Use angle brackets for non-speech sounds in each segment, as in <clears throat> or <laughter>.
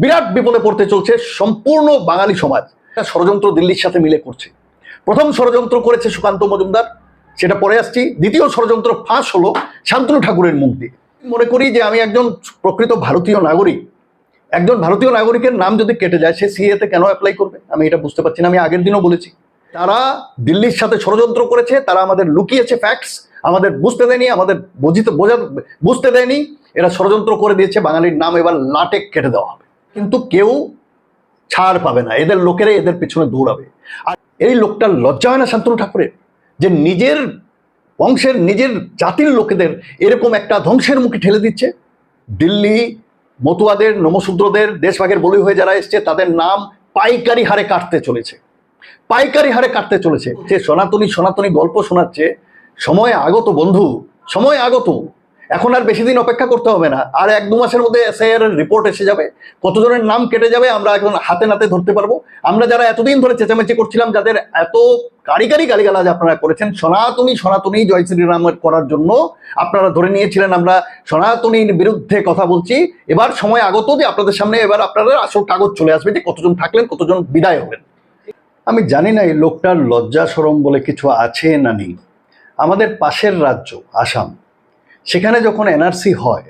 বিরাট বিপদে পড়তে চলছে সম্পূর্ণ বাঙালি সমাজ। ষড়যন্ত্র দিল্লির সাথে মিলে করছে। প্রথম ষড়যন্ত্র করেছে সুকান্ত মজুমদার, সেটা পরে আসছি। দ্বিতীয় ষড়যন্ত্র ফাঁস হলো শান্তনু ঠাকুরের মুখ দিয়ে। মনে করি যে আমি একজন প্রকৃত ভারতীয় নাগরিক। একজন ভারতীয় নাগরিকের নাম যদি কেটে যায়, সে সিএতে কেন অ্যাপ্লাই করবে? আমি এটা বুঝতে পারছি না, আমি আগের দিনও বলেছি। তারা দিল্লির সাথে ষড়যন্ত্র করেছে, তারা আমাদের লুকিয়েছে ফ্যাক্টস আমাদের বুঝতে দেয়নি, আমাদের বুঝিতে বোঝা বুঝতে দেয়নি। এরা ষড়যন্ত্র করে দিয়েছে, বাঙালির নাম এবার লাটেক কেটে দেওয়া হবে। কিন্তু কেউ ছাড় পাবে না। এদের লোকেরা এদের পিছনে দৌড়াবে। আর এই লোকটার লজ্জা হয় না শান্তনু ঠাকুরের? যে নিজের বংশের, নিজের জাতির লোকেদের এরকম একটা ধ্বংসের মুখে ঠেলে দিচ্ছে? দিল্লি, মতুয়াদের, নমশূদ্রদের, দেশভাগের বলি হয়ে যারা এসছে, তাদের নাম পাইকারি হারে কাটতে চলেছে। পাইকারি হারে কাটতে চলেছে। যে সনাতনী সনাতনী গল্প শোনাচ্ছে। সময় আগত বন্ধু, সময় আগত। এখন আর বেশি দিন অপেক্ষা করতে হবে না। আর এক দু মাসের মধ্যে এসআইআর রিপোর্ট এসে যাবে। কতজনের নাম কেটে যাবে আমরা এখন হাতে নাতে ধরতে পারব। আমরা যারা এতদিন ধরে চেঁচামেচি করছিলাম, যাদের এত কারি কারি গালিগালাজ আপনারা করেছেন, সনাতনী সনাতনী জয় শ্রীরামের করার জন্য আপনারা ধরে নিয়েছিলেন আমরা সনাতনীর বিরুদ্ধে কথা বলছি। এবার সময় আগত যে আপনাদের সামনে এবার আপনাদের আসল কাগজ চলে আসবে যে কতজন থাকলেন, কতজন বিদায় হবেন। আমি জানি না এই লোকটার লজ্জা সরম বলে কিছু আছে না নেই। আমাদের পাশের রাজ্য, আসাম সেখানে যখন এনআরসি হয়,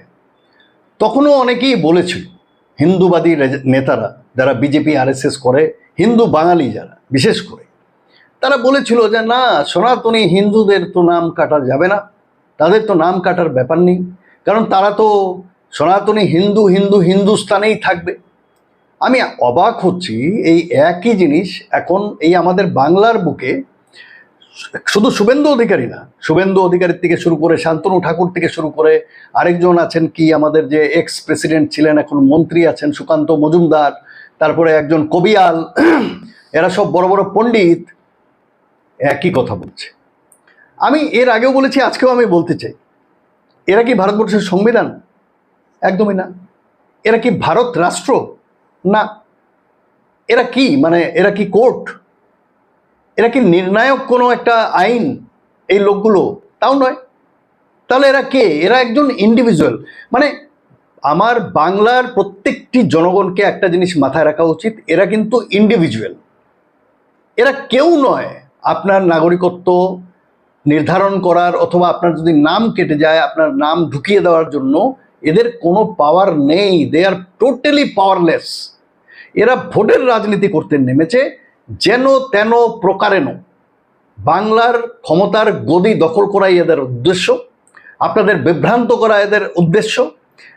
তখনও অনেকেই বলেছিল, হিন্দুবাদী নেতারা, যারা বিজেপি, আরএসএস করে, হিন্দু বাঙালি যারা, বিশেষ করে, তারা বলেছিল যে, না, সনাতনী হিন্দুদের তো নাম কাটা যাবে না, তাদের তো নাম কাটার ব্যাপার নেই, কারণ তারা তো সনাতনী হিন্দু হিন্দু হিন্দুস্তানেই থাকবে। আমি অবাক হচ্ছি, এই একই জিনিস এখন এই আমাদের বাংলার বুকে শুধু শুভেন্দু অধিকারী না, শুভেন্দু অধিকারীর থেকে শুরু করে শান্তনু ঠাকুর থেকে শুরু করে আরেকজন আছেন কি আমাদের যে এক্স প্রেসিডেন্ট ছিলেন, এখন মন্ত্রী আছেন সুকান্ত মজুমদার, তারপরে একজন কবিয়াল, <clears throat> এরা সব বড় বড় পণ্ডিত, একই কথা বলছে। আমি এর আগেও বলেছি, আজকেও আমি বলতে চাই, এরা কি ভারতবর্ষের সংবিধান? একদমই না। এরা কি ভারত রাষ্ট্র? না। এরা কি? মানে এরা কি কোর্ট? এরা কি নির্ণায়ক কোনো একটা আইন এই লোকগুলো? তাও নয়। তাহলে এরা কে? এরা একজন ইন্ডিভিজুয়াল মানে আমার বাংলার প্রত্যেকটি জনগণকে একটা জিনিস মাথায় রাখা উচিত, এরা কিন্তু ইন্ডিভিজুয়াল এরা কেউ নয় আপনার নাগরিকত্ব নির্ধারণ করার অথবা আপনার যদি নাম কেটে যায়, আপনার নাম ঢুকিয়ে দেওয়ার জন্য এদের কোনো পাওয়ার নেই। দে আর টোটালি পাওয়ারলেস এরা ভোটের রাজনীতি করতে নেমেছে। যেন তেন প্রকারেন বাংলার ক্ষমতার গদি দখল করাই এদের উদ্দেশ্য, আপনাদের বিভ্রান্ত করা এদের উদ্দেশ্য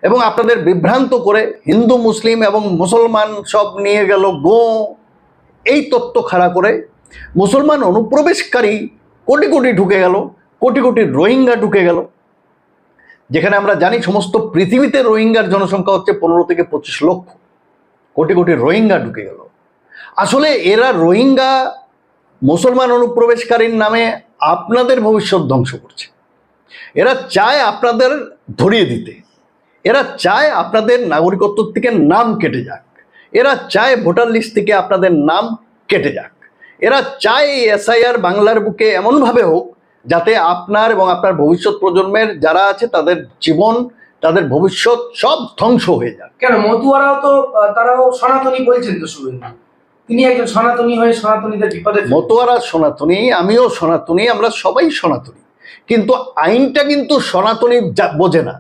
এবং আপনাদের বিভ্রান্ত করে হিন্দু, মুসলিম এবং মুসলমান সব নিয়ে গেল গো। এই তত্ত্ব খাড়া করে মুসলমান অনুপ্রবেশকারী কোটি কোটি ঢুকে গেল, কোটি কোটি রোহিঙ্গা ঢুকে গেল। যেখানে আমরা জানি সমস্ত পৃথিবীতে রোহিঙ্গার জনসংখ্যা হচ্ছে পনেরো থেকে পঁচিশ লক্ষ। কোটি কোটি রোহিঙ্গা ঢুকে গেল। আসলে এরা রোহিঙ্গা মুসলমান অনুপ্রবেশকারীর নামে আপনাদের ভবিষ্যৎ ধ্বংস করছে। এরা চায় আপনাদের ধরিয়ে দিতে। এরা চায় আপনাদের নাগরিকত্ব থেকে নাম কেটে যাক। এরা চায় ভোটার লিস্ট থেকে আপনাদের নাম কেটে যাক। এরা চায় এই এসআইআর বাংলার বুকে এমনভাবে হোক যাতে আপনার এবং আপনার ভবিষ্যৎ প্রজন্মের যারা আছে তাদের জীবন, তাদের ভবিষ্যৎ সব ধ্বংস হয়ে যাক। কেন মতুয়ারাও তো তারাও সনাতনী বলছেন তো শুভেন্দু তিনি একজন সনাতনী হয়ে সনাতনীদের বিপদে। মতোয়ারা সনাতনী, আমিও সনাতনী, আমরা সবাই সনাতনী। কিন্তু আইনটা কিন্তু সনাতনী বোঝে না।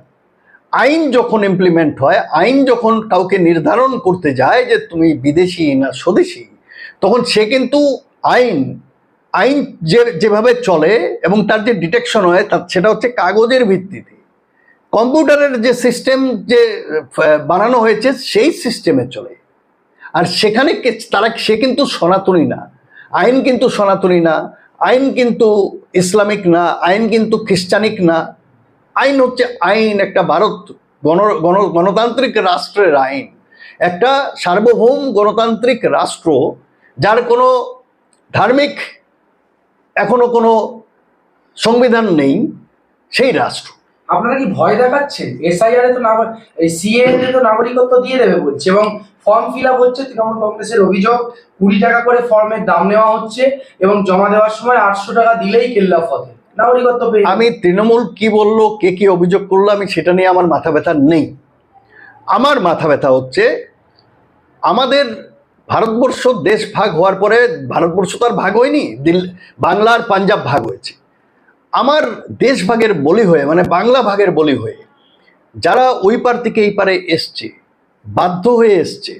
আইন যখন ইমপ্লিমেন্ট হয়, আইন যখন কাউকে নির্ধারণ করতে যায় যে তুমি বিদেশি না স্বদেশি, তখন সে কিন্তু আইন আইন যে, যেভাবে চলে এবং তার যে ডিটেকশন হয় তা সেটা হচ্ছে কাগজের ভিত্তিতে। কম্পিউটারের যে সিস্টেম যে বানানো হয়েছে, সেই সিস্টেমে চলে। আর সেখানে তারা, সে কিন্তু সনাতনী না। আইন কিন্তু সনাতনী না, আইন কিন্তু ইসলামিক না, আইন কিন্তু খ্রিস্টানিক না। আইন হচ্ছে আইন, একটা ভারত গণ গণ, গণতান্ত্রিক রাষ্ট্রের আইন। একটা সার্বভৌম গণতান্ত্রিক রাষ্ট্র যার কোনো ধার্মিক এখনও কোনো সংবিধান নেই, সেই রাষ্ট্র। আপনারা কি ভয় দেখাচ্ছেন? এসআইআর তো নাগরিক সিএ তো নাগরিকত্ব দিয়ে দেবে বলছে এবং ফর্ম ফিল আপ হচ্ছে, তৃণমূল কংগ্রেসের অভিযোগ, কুড়ি টাকা করে ফর্মের দাম নেওয়া হচ্ছে এবং জমা দেওয়ার সময় আটশো টাকা দিলেই কেল্লা ফতে নাগরিকত্ব পেয়ে আমি তৃণমূল কি বলল, কে কি অভিযোগ করল, আমি সেটা নিয়ে আমার মাথা ব্যথা নেই। আমার মাথা ব্যথা হচ্ছে, আমাদের ভারতবর্ষ দেশ ভাগ হওয়ার পরে ভারতবর্ষ তো আর ভাগ হয়নি, দিল, বাংলার পাঞ্জাব ভাগ হয়েছে। আমার দেশ ভাগের বলি হয়ে মানে বাংলা ভাগের বলি হয়ে, যারা ওই পার থেকে এই পারে এসছে বাধ্য হয়ে এসছে,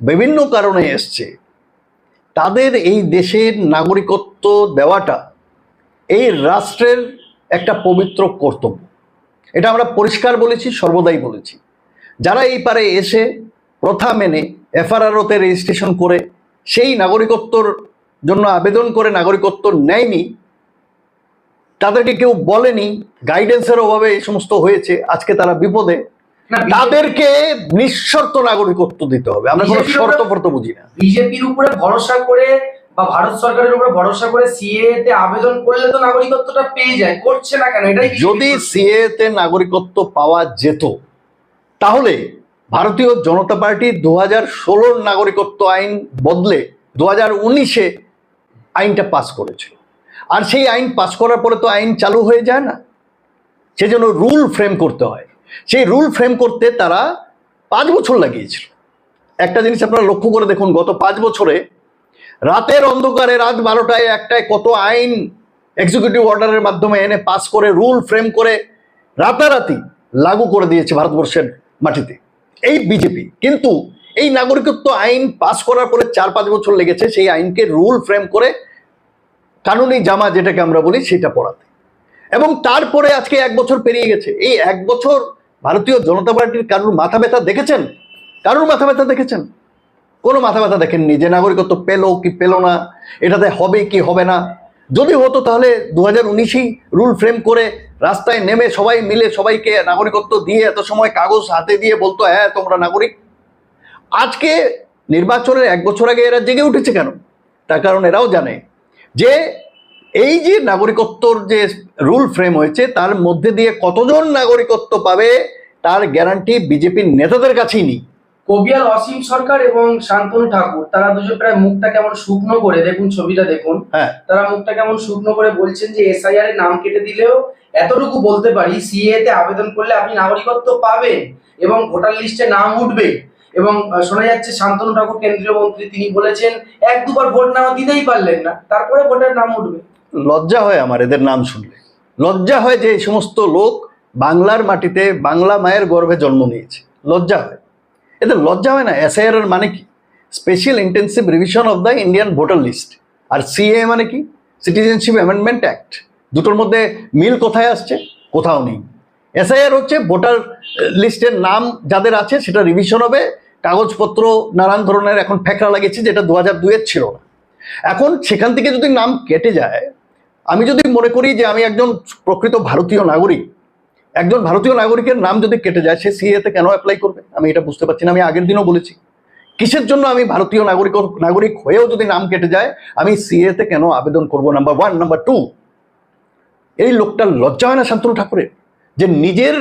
বিভিন্ন কারণে এসছে। তাদের এই দেশের নাগরিকত্ব দেওয়াটা এই রাষ্ট্রের একটা পবিত্র কর্তব্য। এটা আমরা পরিষ্কার বলেছি, সর্বদাই বলেছি। যারা এই পারে এসে প্রথা মেনে এফআরআরওতে রেজিস্ট্রেশন করে সেই নাগরিকত্বর জন্য আবেদন করে নাগরিকত্ব নেয়নি, তাদেরকে কেউ বলেনি, গাইডেন্সের অভাবে এই সমস্ত হয়েছে, আজকে তারা বিপদে। তাদেরকে নিঃশর্ত নাগরিকত্ব দিতে হবে। আমরা কোনো শর্ত ফর্ত বুঝি না। বিজেপির উপরে ভরসা করে বা ভারত সরকারের উপরে ভরসা করে সিএ তে আবেদন করলে তো নাগরিকত্বটা পেয়ে যায় করছে না কেন? এটাই যদি সিএ তে নাগরিকত্ব পাওয়া যেত তাহলে ভারতীয় জনতা পার্টি দু হাজার ষোলোর নাগরিকত্ব আইন বদলে দু হাজার উনিশে আইনটা পাস করেছিল। আর সেই আইন পাস করার পরে তো আইন চালু হয়ে যায় না। সেজন্য রুল ফ্রেম করতে হয়। সেই রুল ফ্রেম করতে তারা পাঁচ বছর লাগিয়েছিল। একটা জিনিস আপনারা লক্ষ্য করে দেখুন, গত পাঁচ বছরে রাতের অন্ধকারে রাত বারোটায় একটায় কত আইন এক্সিকিউটিভ অর্ডারের মাধ্যমে এনে পাস করে, রুল ফ্রেম করে রাতারাতি লাগু করে দিয়েছে ভারতবর্ষের মাটিতে। এই বিজেপি, কিন্তু এই নাগরিকত্ব আইন পাস করার পরে চার পাঁচ বছর লেগেছে, সেই আইনকে রুল ফ্রেম করে কানুনি জামা যেটাকে আমরা বলি, সেটা পড়াতে এবং তারপরে আজকে এক বছর পেরিয়ে গেছে। এই এক বছর ভারতীয় জনতা পার্টির কারুর মাথা ব্যথা দেখেছেন? কারুর মাথা ব্যথা দেখেছেন? কোনো মাথা ব্যথা দেখেননি যে নাগরিকত্ব পেল কি পেল না? এটাতে হবে কি হবে না? যদি হতো তাহলে দু হাজার উনিশেই রুল ফ্রেম করে রাস্তায় নেমে সবাই মিলে সবাইকে নাগরিকত্ব দিয়ে এত সময় কাগজ হাতে দিয়ে বলতো হ্যাঁ তোমরা নাগরিক। আজকে নির্বাচনের এক বছর আগে এরা জেগে উঠেছে কেন? তার কারণ এরাও জানে যে এই যে নাগরিকত্বর যে রুল ফ্রেম হয়েছে তার মধ্যে দিয়ে কতজন নাগরিকত্ব পাবে তার গ্যারান্টি বিজেপির নেতাদের কাছেই নেই। কবিয়াল অসীম সরকার এবং শান্তনু ঠাকুর তারা দুজন প্রায় মুখটা কেমন শুকনো করে দেখুন ছবিটা দেখুন হ্যাঁ। তারা মুখটা কেমন শুকনো করে বলছেন যে এসআইআর এর নাম কেটে দিলেও এতটুকু বলতে পারি সিএ তে আবেদন করলে আপনি নাগরিকত্ব পাবেন এবং ভোটার লিস্টে নাম উঠবে। এবং শোনা যাচ্ছে শান্তনু ঠাকুর কেন্দ্রীয় মন্ত্রী তিনি বলেছেন এক দুবার ভোট না দিতেই পারলেন না তারপরে ভোটার নাম উঠবে। লজ্জা হয় আমার এদের নাম শুনলে। লজ্জা হয় যে এই সমস্ত লোক বাংলার মাটিতে বাংলা মায়ের গর্ভে জন্ম নিয়েছে। লজ্জা হয়। এদের লজ্জা হয় না, এসআইআর এর মানে কি? Special intensive revision of the Indian voter list R CA মানে কি? সিটিজেনশিপ অ্যামেন্ডমেন্ট অ্যাক্ট দুটোর মধ্যে মিল কোথায় আসছে? কোথাও নেই। এসআইআর হচ্ছে ভোটার লিস্টের নাম যাদের আছে সেটা রিভিশন হবে। কাগজপত্র নানান ধরনের এখন ফ্যাকরা লাগিয়েছে যেটা দু হাজার দুয়ের ছিল না। এখন সেখান থেকে যদি নাম কেটে যায় আমি যদি মনে করি যে আমি একজন প্রকৃত ভারতীয় নাগরিক, একজন ভারতীয় নাগরিকের নাম যদি কেটে যায়, সে সিএতে কেন অ্যাপ্লাই করবে? আমি এটা বুঝতে পারছি না, আমি আগের দিনও বলেছি। কিসের জন্য আমি ভারতীয় নাগরিক নাগরিক হয়েও যদি নাম কেটে যায়, আমি সিএতে কেন আবেদন করব? নাম্বার ওয়ান নাম্বার টু এই লোকটার লজ্জা হয় না শান্তনু ঠাকুরের? যে নিজের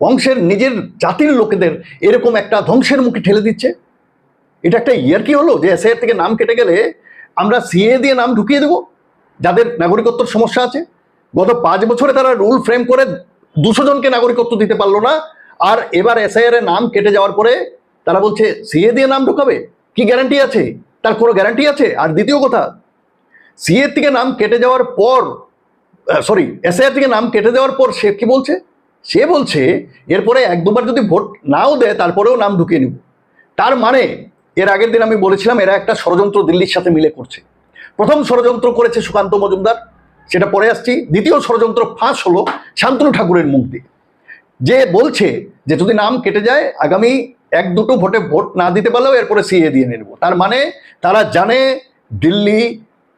বংশের, নিজের জাতির লোকেদের এরকম একটা ধ্বংসের মুখে ঠেলে দিচ্ছে? এটা একটা ইয়ার কি হলো? যে এসআইআর থেকে নাম কেটে গেলে আমরা সিএ দিয়ে নাম ঢুকিয়ে দেবো? যাদের নাগরিকত্বর সমস্যা আছে, গত পাঁচ বছরে তারা রুল ফ্রেম করে দুশো জনকে নাগরিকত্ব দিতে পারল না, আর এবার এসআইআর এর নাম কেটে যাওয়ার পরে তারা বলছে সিএ দিয়ে নাম ঢুকাবে? কি গ্যারান্টি আছে? তার কোনো গ্যারান্টি আছে? আর দ্বিতীয় কথা সিএ থেকে নাম কেটে যাওয়ার পর সরি এসআইআর থেকে নাম কেটে দেওয়ার পর সে কি বলছে? সে বলছে, এরপরে এক দুবার যদি ভোট নাও দেয়, তারপরেও নাম ঢুকিয়ে নিব। তার মানে এর আগের দিন আমি বলেছিলাম, এরা একটা ষড়যন্ত্র দিল্লির সাথে মিলে করছে। প্রথম ষড়যন্ত্র করেছে সুকান্ত মজুমদার, সেটা পরে আসছি। দ্বিতীয় ষড়যন্ত্র ফাঁস হলো শান্তনু ঠাকুরের মুখ দিয়ে। যে বলছে যে যদি নাম কেটে যায়, আগামী এক দুটো ভোটে ভোট না দিতে পারলেও এরপরে সিএ দিয়ে নেব। তার মানে তারা জানে দিল্লি,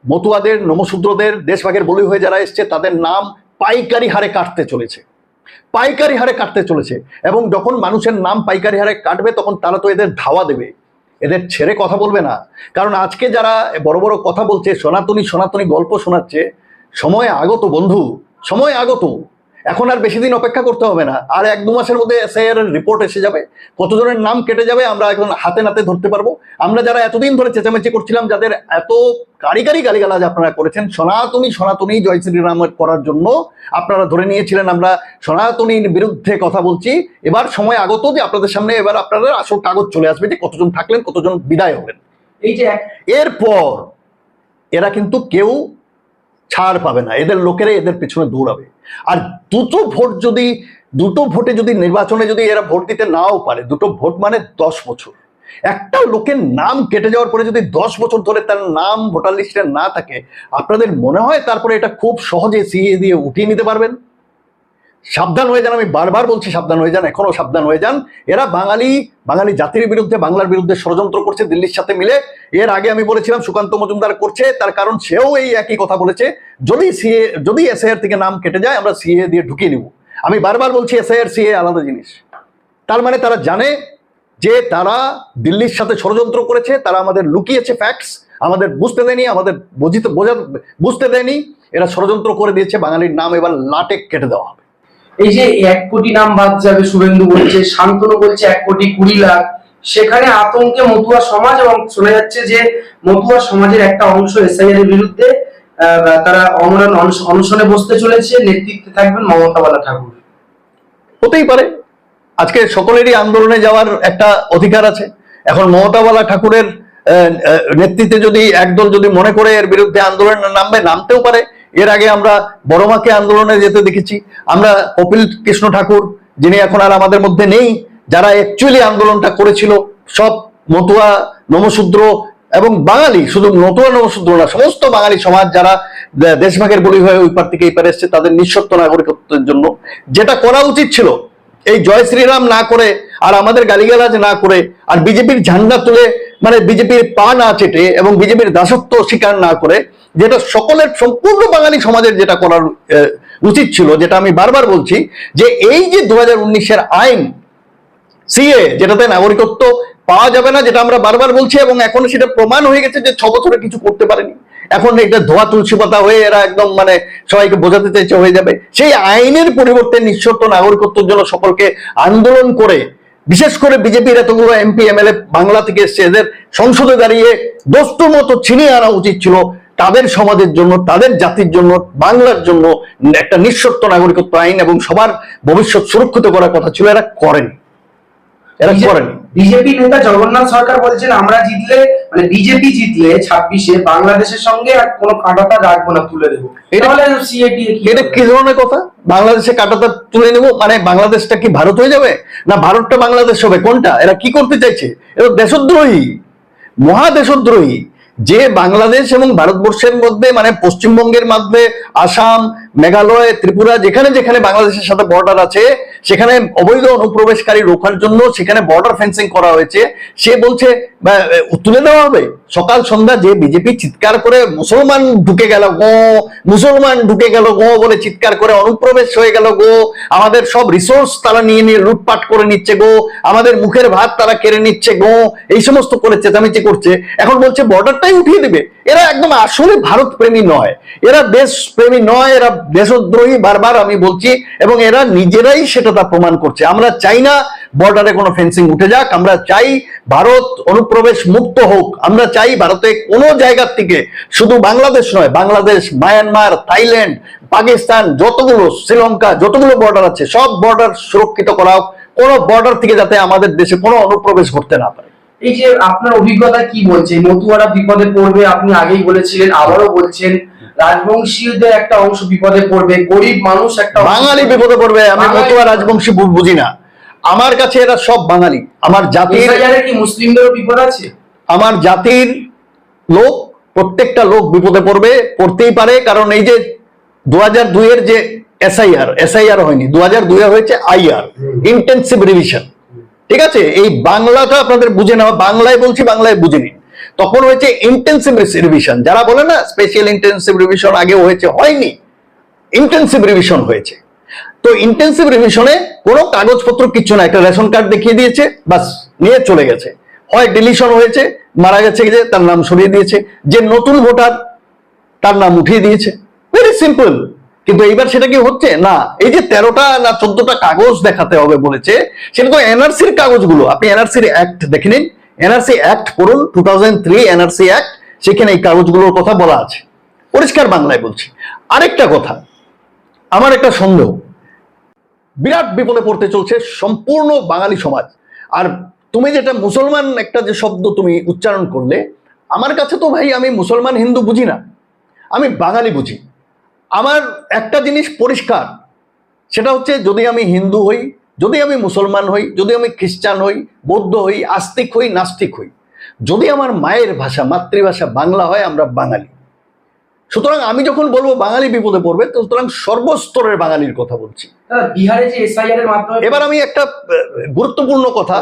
মতুয়াদের নমশূদ্রদের দেশভাগের বলি হয়ে যারা এসছে, তাদের নাম পাইকারি হারে কাটতে চলেছে। পাইকারি হারে কাটতে চলেছে এবং যখন মানুষের নাম পাইকারি হারে কাটবে, তখন তারা তো এদের ধাওয়া দেবে। এদের ছেড়ে কথা বলবে না। কারণ আজকে যারা বড় বড় কথা বলছে, সনাতনী সনাতনী গল্প শোনাচ্ছে, সময় আগত বন্ধু, সময় আগত। এখন আর বেশি দিন অপেক্ষা করতে হবে না। আর এক দু মাসের মধ্যে এসআইআর রিপোর্ট এসে যাবে। কতজনের নাম কেটে যাবে আমরা এখন হাতে নাতে ধরতে পারব। আমরা যারা এতদিন ধরে চেঁচামেচি করছিলাম, যাদের এত কারিগারি গালিগালাজ আপনারা করেছেন, সনাতনী সনাতনী জয় শ্রীরামের করার জন্য আপনারা ধরে নিয়েছিলেন, আমরা সনাতনীর বিরুদ্ধে কথা বলছি। এবার সময় আগত যে আপনাদের সামনে এবার আপনাদের আসল কাগজ চলে আসবে যে কতজন থাকলেন, কতজন বিদায় হলেন। এই যে এরপর এরা কিন্তু কেউ ছাড় পাবে না। এদের লোকেরা এদের পেছনে দৌড়াবে। আর দুটো ভোট যদি, দুটো ভোটে যদি নির্বাচনে যদি এরা ভোট দিতে নাও পারে, দুটো ভোট মানে দশ বছর। একটা লোকের নাম কেটে যাওয়ার পরে যদি দশ বছর ধরে তার নাম ভোটার লিস্টে না থাকে, আপনাদের মনে হয় তারপরে এটা খুব সহজে সিএ দিয়ে উঠিয়ে নিতে পারবেন? সাবধান হয়ে যান, আমি বারবার বলছি সাবধান হয়ে যান এখনও সাবধান হয়ে যান। এরা বাঙালি বাঙালি জাতির বিরুদ্ধে, বাংলার বিরুদ্ধে ষড়যন্ত্র করছে, দিল্লির সাথে মিলে। এর আগে আমি বলেছিলাম, সুকান্ত মজুমদার করছে, তার কারণ সেও এই একই কথা বলেছে। যদি সিএ, যদি এসআইআর থেকে নাম কেটে যায়, আমরা সিএ দিয়ে ঢুকিয়ে নিব। আমি বারবার বলছি, এসআইআর, সিএ আলাদা জিনিস। তার মানে তারা জানে যে তারা দিল্লির সাথে ষড়যন্ত্র করেছে, তারা আমাদের লুকিয়েছে ফ্যাক্টস আমাদের বুঝতে দেয়নি, আমাদের বুঝিতে, বোঝা, বুঝতে দেয়নি। এরা ষড়যন্ত্র করে দিয়েছে, বাঙালির নাম এবার লাটে কেটে দেওয়া এই যে এক কোটি নাম বাদ যাবে শুভেন্দু বলছে শান্তনু বলছে এক কোটি কুড়ি লাখ। সেখানে আতঙ্কে মতুয়া সমাজ এবং শোনা যাচ্ছে যে মতুয়া সমাজের একটা অংশ এসআইআর এর বিরুদ্ধে তারা অমরণ অনশনে বসতে চলেছে। নেতৃত্বে থাকবেন মমতা বালা ঠাকুর হতেই পারে। আজকে সকলেরই আন্দোলনে যাওয়ার একটা অধিকার আছে। এখন মমতাওয়ালা ঠাকুরের আহ, আহ, নেতৃত্বে যদি একদল যদি মনে করে এর বিরুদ্ধে আন্দোলনে নামবে নামতেও পারে। এর আগে আমরা বড়মাকে আন্দোলনে যেতে দেখেছি। আমরা কপিল কৃষ্ণ ঠাকুর, যিনি এখন আর আমাদের মধ্যে নেই, যারা অ্যাকচুয়ালি আন্দোলনটা করেছিল, সব মতুয়া নমশূদ্র এবং বাঙালি, শুধু নতুয়া নমশূদ্র না, সমস্ত বাঙালি সমাজ যারা দেশভাগের বলি হয়ে ওই পার থেকে এই পারে এসছে, তাদের নিঃস্বত্ব নাগরিকত্বের জন্য। যেটা করা উচিত ছিল এই জয় শ্রীরাম না করে, আর আমাদের গালিগালাজ না করে, আর বিজেপির ঝান্ডা তুলে মানে বিজেপির পা না চেটে এবং বিজেপির দাসত্ব স্বীকার না করে, যেটা সকলের সম্পূর্ণ বাঙালি সমাজের যেটা করার উচিত ছিল, যেটা আমি বারবার বলছি, যে এই যে দু হাজার আইন, সিএ, যেটাতে নাগরিকত্ব পাওয়া যাবে না, যেটা আমরা বারবার বলছি, এবং এখন সেটা প্রমাণ হয়ে গেছে যে ছ বছরে কিছু করতে পারেনি। এখন এটা ধোয়া তুলসী পাতা হয়ে এরা একদম মানে সবাইকে বোঝাতে চাইছে হয়ে যাবে। সেই আইনের পরিবর্তে নিঃশর্ত নাগরিকত্বের জন্য সকলকে আন্দোলন করে, বিশেষ করে বিজেপির এতগুলো এমপি, এমএলএ বাংলা থেকে এসছে, এদের সংসদে দাঁড়িয়ে দোস্ত মতো ছিনিয়ে আনা উচিত ছিল তাদের সমাজের জন্য, তাদের জাতির জন্য, বাংলার জন্য একটা নিঃশর্ত নাগরিকত্ব আইন এবং সবার ভবিষ্যৎ সুরক্ষিত করার কথা ছিল, এরা করেনি। এরা করেনি। বিজেপি নেতা জগন্নাথ সরকার বলছেন আমরা জিতলে মানে বিজেপি জিতলে ছাব্বিশে বাংলাদেশের সঙ্গে আর কোনো কাঁটাতা রাখব না তুলে দেবো। এটা- কি ধরনের কথা? বাংলাদেশে কাটাতা তুলে নেব? মানে বাংলাদেশটা কি ভারত হয়ে যাবে? না ভারতটা বাংলাদেশ হবে? কোনটা? এরা কি করতে চাইছে? এরা দেশদ্রোহী। মহাদেশদ্রোহী যে বাংলাদেশ এবং ভারতবর্ষের মধ্যে মানে পশ্চিমবঙ্গের মধ্যে আসাম মেঘালয় ত্রিপুরা যেখানে যেখানে বাংলাদেশের সাথে বর্ডার আছে সেখানে অবৈধ অনুপ্রবেশকারী রোখার জন্য সেখানে বর্ডার ফেন্সিং করা হয়েছে। সে বলছে তুলে দেওয়া হবে? সকাল সন্ধ্যা যে বিজেপি চিৎকার করে, মুসলমান ঢুকে গেল গো, মুসলমান ঢুকে গেল গো বলে চিৎকার করে অনুপ্রবেশ হয়ে গেল গো। আমাদের সব রিসোর্স তারা নিয়ে নিয়ে লুটপাট করে নিচ্ছে গো। আমাদের মুখের ভাত তারা কেড়ে নিচ্ছে গো। এই সমস্ত করে চেঁচামেচি করছে। এখন বলছে বর্ডারটাই উঠিয়ে দিবে। এরা একদম আসলে ভারত প্রেমী নয়। এরা দেশ প্রেমী নয়, এরা দেশদ্রোহী বারবার আমি বলছি, এবং এরা নিজেরাই সেটা তা প্রমাণ করছে। আমরা চাই না বর্ডারে কোনো ফেন্সিং উঠে যাক, আমরা চাই ভারত অনুপ্রবেশ মুক্ত হোক। আমরা চাই ভারতে কোনো জায়গার থেকে শুধু বাংলাদেশ নয়, বাংলাদেশ, মায়ানমার, থাইল্যান্ড, পাকিস্তান, যতগুলো, শ্রীলঙ্কা, যতগুলো বর্ডার আছে, সব বর্ডার সুরক্ষিত করা হোক। কোনো বর্ডার থেকে যাতে আমাদের দেশে কোনো অনুপ্রবেশ ঘটতে না পারে। এই যে আপনার অভিজ্ঞতা কি বলছে? মতুয়ারা বিপদে পড়বে, আপনি আগেই বলেছিলেন, আবারও বলছেন রাজবংশীয়দের একটা অংশ বিপদে পড়বে গরিব মানুষ একটা বাঙালি বিপদে পড়বে আমি মতুয়া রাজবংশী বুঝি না। আমার কাছে এরা সব বাঙালি। আমার জাতির কি মুসলিমদেরও বিপদ আছে? আমার জাতির লোক প্রত্যেকটা লোক বিপদে পড়বে পড়তেই পারে কারণ এই যে দু হাজার দুইয়ের যে এসআইআর এসআইআর হয়নি দু হাজার দুইয়ে হয়েছে আইআর। ইন্টেন্সিভ রিভিশন ঠিক আছে? এই বাংলাটা আপনাদের বুঝে নেওয়া বাংলায় বলছি বাংলায় বুঝে নিন। তখন হয়েছে ইন্টেন্সিভ রিভিশন যারা বলে না স্পেশাল ইন্টেন্সিভ রিভিশন আগে হয়েছে, হয়নি। ইন্টেন্সিভ রিভিশন হয়েছে। তো ইন্টেন্সিভ রিভিশনে কোনো কাগজপত্র কিছু না, একটা রেশন কার্ড দেখিয়ে দিয়েছে, বাস, নিয়ে চলে গেছে। হয় ডিলিশন হয়েছে, মারা গেছে, যে তার নাম সরিয়ে দিয়েছে, যে নতুন ভোটার তার নাম উঠিয়ে দিয়েছে। ভেরি সিম্পল কিন্তু এইবার সেটা কি হচ্ছে? না, এই যে তেরোটা না চোদ্দটা কাগজ দেখাতে হবে বলেছে, সেটা তো এনআরসির কাগজগুলো। আপনি এনআরসির অ্যাক্ট দেখে নিন এনআরসি অ্যাক্ট পড়ুন two thousand three NRC act সেখানে এই কাগজগুলোর কথা বলা আছে। পরিষ্কার বাংলায় বলছি। আরেকটা কথা, আমার একটা সন্দেহ। বিরাট বিপদে পড়তে চলছে সম্পূর্ণ বাঙালি সমাজ। আর তুমি যেটা মুসলমান একটা যে শব্দ তুমি উচ্চারণ করলে, আমার কাছে তো ভাই আমি মুসলমান, হিন্দু বুঝি না। আমি বাঙালি বুঝি। আমার একটা জিনিস পরিষ্কার, সেটা হচ্ছে যদি আমি হিন্দু হই যদি আমি মুসলমান হই যদি আমি খ্রিস্টান হই বৌদ্ধ হই আস্তিক হই নাস্তিক হই যদি আমার মায়ের ভাষা মাতৃভাষা বাংলা হয় আমরা বাঙালি। সুতরাং আমি যখন বলব বাঙালি বিপদে পড়বে তো সুতরাং সর্বস্তরের বাঙালির কথা বলছি। বিহারে যে এসআইআর এর মাধ্যমে এবার আমি একটা গুরুত্বপূর্ণ কথা।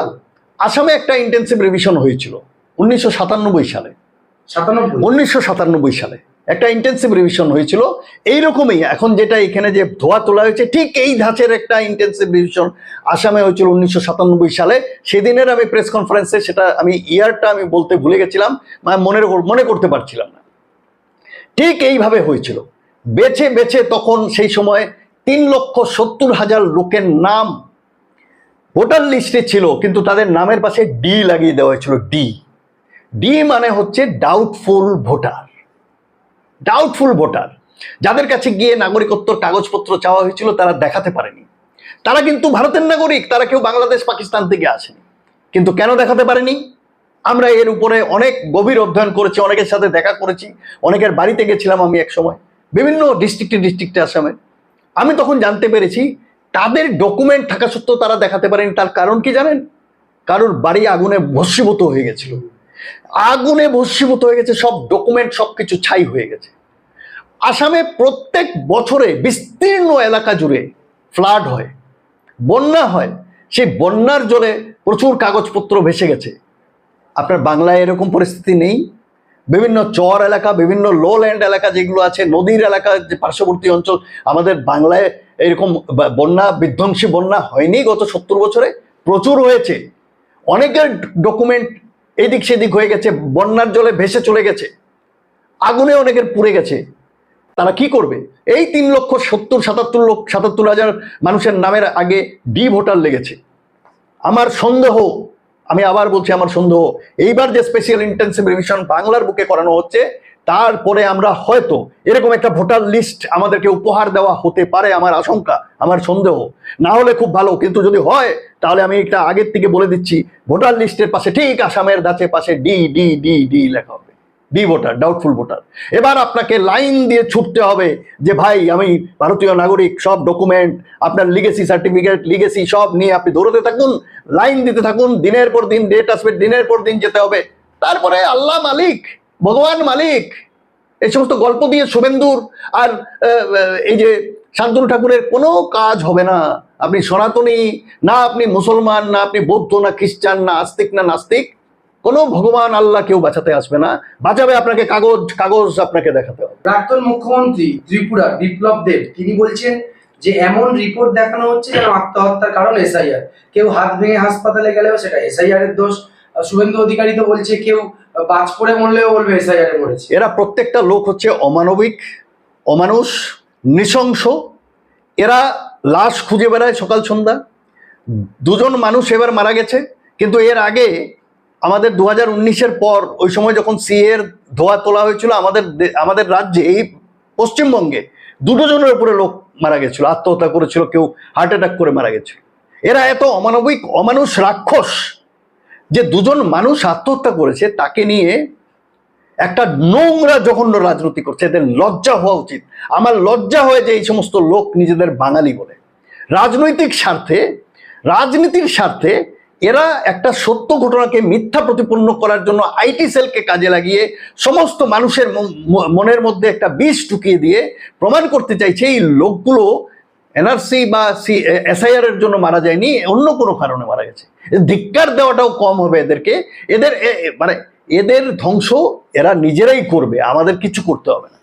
আসামে একটা ইন্টেন্সিভ রিভিশন হয়েছিল উনিশশো সাতানব্বই সালে। উনিশশো সাতানব্বই সালে। একটা ইন্টেন্সিভ রিভিশন হয়েছিল। এই রকমই এখন যেটা এখানে যে ধোয়া তোলা হয়েছে, ঠিক এই ধাঁচের একটা ইন্টেন্সিভ রিভিশন আসামে হয়েছিল উনিশশো সাতানব্বই সালে। সেদিনের আমি প্রেস কনফারেন্সে সেটা আমি, ইয়ারটা আমি বলতে ভুলে গেছিলাম মানে মনের মনে করতে পারছিলাম না। ঠিক এইভাবে হয়েছিল। বেছে বেছে তখন সেই সময় তিন লক্ষ সত্তর হাজার লোকের নাম ভোটার লিস্টে ছিল, কিন্তু তাদের নামের পাশে ডি লাগিয়ে দেওয়া হয়েছিল ডি ডি মানে হচ্ছে ডাউটফুল ভোটার। ডাউটফুল ভোটার যাদের কাছে গিয়ে নাগরিকত্বর কাগজপত্র চাওয়া হয়েছিল, তারা দেখাতে পারেনি। তারা কিন্তু ভারতের নাগরিক, তারা কেউ বাংলাদেশ, পাকিস্তান থেকে আসেনি। কিন্তু কেন দেখাতে পারেনি? আমরা এর উপরে অনেক গভীর অধ্যয়ন করেছি, অনেকের সাথে দেখা করেছি, অনেকের বাড়িতে গেছিলাম আমি এক সময়। বিভিন্ন ডিস্ট্রিক্টে ডিস্ট্রিক্টে আসামে। আমি তখন জানতে পেরেছি, তাদের ডকুমেন্ট থাকা সত্ত্বেও তারা দেখাতে পারেনি। তার কারণ কি জানেন? কারোর বাড়ি আগুনে ভস্মীভূত হয়ে গেছিল। আগুনে ভস্মীভূত হয়ে গেছে, সব ডকুমেন্ট সব কিছু ছাই হয়ে গেছে। আসামে প্রত্যেক বছরে বিস্তীর্ণ এলাকা জুড়ে ফ্লাড হয়, বন্যা হয়। সেই বন্যার জলে প্রচুর কাগজপত্র ভেসে গেছে। আপনার বাংলায় এরকম পরিস্থিতি নেই। বিভিন্ন চর এলাকা, বিভিন্ন লো ল্যান্ড এলাকা যেগুলো আছে, নদীর এলাকা, যে পার্শ্ববর্তী অঞ্চল, আমাদের বাংলায় এরকম বন্যা, বিধ্বংসী বন্যা হয়নি গত সত্তর বছরে, প্রচুর হয়েছে। অনেকের ডকুমেন্ট এদিক সেদিক হয়ে গেছে, বন্যার জলে ভেসে চলে গেছে, আগুনে অনেকের পুড়ে গেছে। তারা কি করবে? এই তিন লক্ষ সত্তর, সাতাত্তর লক্ষ সাতাত্তর হাজার মানুষের নামের আগে ডি ভোটার লেগেছে। আমার সন্দেহ, আমি আবার বলছি আমার সন্দেহ, এইবার যে স্পেশাল ইন্টেন্সিভ রিভিশন বাংলার বুকে করানো হচ্ছে তারপরে আমরা হয়তো এরকম একটা ভোটার লিস্ট আমাদেরকে উপহার দেওয়া হতে পারে আমার আশঙ্কা, আমার সন্দেহ। না হলে খুব ভালো, কিন্তু যদি হয়, তাহলে আমি একটা আগের থেকে বলে দিচ্ছি, ভোটার লিস্টের পাশে ঠিক আসামের গাছের পাশে ডি ডি ডি ডি লেখা হবে। ডি ভোটার ডাউটফুল ভোটার এবার আপনাকে লাইন দিয়ে ছুটতে হবে যে, ভাই, আমি ভারতীয় নাগরিক, সব ডকুমেন্ট আপনার লিগেসি সার্টিফিকেট লিগেসি সব নিয়ে আপনি দৌড়তে থাকুন লাইন দিতে থাকুন, দিনের পর দিন ডেট আসবে, দিনের পর দিন যেতে হবে। তারপরে আল্লাহ মালিক ভগবান মালিক। এই সমস্ত গল্প দিয়ে শুভেন্দুর আর এই যে শান্তনু ঠাকুরের কোনো কাজ হবে না। আপনি সনাতনী, না আপনি মুসলমান, না আপনি বৌদ্ধ, না খ্রিস্টান, না আস্তিক, না নাস্তিক, কোনো ভগবান আল্লাহ কেউ বাঁচাতে আসবে না। বাঁচাবে আপনাকে কাগজ কাগজ আপনাকে দেখাতে হবে। প্রাক্তন মুখ্যমন্ত্রী ত্রিপুরা বিপ্লব দেব, তিনি বলছেন যে এমন রিপোর্ট দেখানো হচ্ছে যেন আত্মহত্যার কারণ এসআইআর। কেউ হাত ভেঙে হাসপাতালে গেলেও সেটা এসআইআর এর দোষ। শুভেন্দু অধিকারী তো বলছে কেউ মরলেও বলবে মরেছে। এরা প্রত্যেকটা লোক হচ্ছে অমানবিক, অমানুষ, নৃশংস। এরা লাশ খুঁজে বেড়ায় সকাল সন্ধ্যা। দুজন মানুষ এবার মারা গেছে, কিন্তু এর আগে আমাদের দু হাজার পর, ওই সময় যখন সিএ এর ধোয়া তোলা হয়েছিল, আমাদের আমাদের রাজ্যে, এই পশ্চিমবঙ্গে দুটো জনের উপরে লোক মারা গেছিল, আত্মহত্যা করেছিল, কেউ হার্ট অ্যাটাক করে মারা গেছিল এরা এত অমানবিক, অমানুষ, রাক্ষস যে দুজন মানুষ আত্মহত্যা করেছে, তাকে নিয়ে একটা নোংরা, জঘন্য রাজনীতি করছে। এদের লজ্জা হওয়া উচিত। আমার লজ্জা হয় যে এই সমস্ত লোক নিজেদের বাঙালি বলে। রাজনৈতিক স্বার্থে, রাজনীতির স্বার্থে এরা একটা সত্য ঘটনাকে মিথ্যা প্রতিপন্ন করার জন্য আইটি সেলকে কাজে লাগিয়ে সমস্ত মানুষের মন- মনের মধ্যে একটা বিষ ঢুকিয়ে দিয়ে প্রমাণ করতে চাইছে, এই লোকগুলো এনআরসি বা সি এসআইআর এর জন্য মারা যায়নি, অন্য কোনো কারণে মারা গেছে। ধিক্কার দেওয়াটাও কম হবে এদেরকে। এদের মানে এদের ধ্বংস এরা নিজেরাই করবে, আমাদের কিছু করতে হবে না।